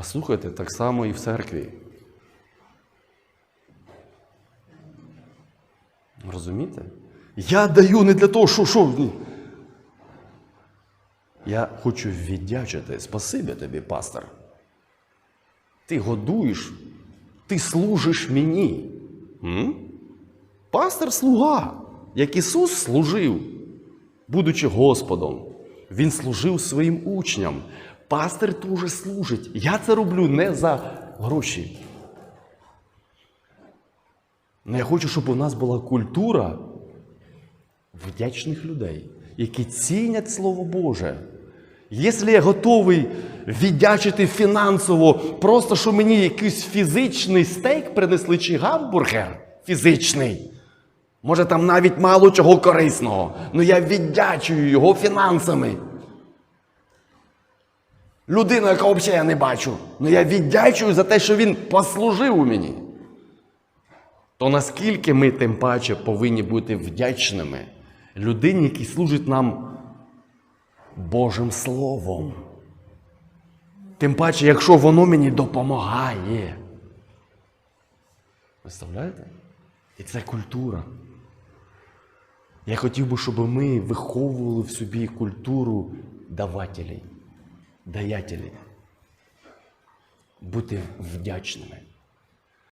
Послухайте, так само і в церкві. Розумієте? Я даю не для того, що що. Я хочу віддячити. Спасибі тобі, пастор. Ти годуєш, ти служиш мені. М? Пастор слуга, як Ісус служив, будучи Господом. Він служив своїм учням. Пастор теж служить. Я це роблю не за гроші. Ну, я хочу, щоб у нас була культура вдячних людей, які цінять Слово Боже. Якщо я готовий віддячити фінансово, просто що мені якийсь фізичний стейк принесли чи гамбургер фізичний, може там навіть мало чого корисного, але я віддячую його фінансами. Людину, яка взагалі я не бачу, але я віддячую за те, що він послужив у мені. То наскільки ми тим паче повинні бути вдячними людині, який служить нам Божим Словом. Тим паче, якщо воно мені допомагає. Представляєте? І це культура. Я хотів би, щоб ми виховували в собі культуру давателей, даятелей. Бути вдячними.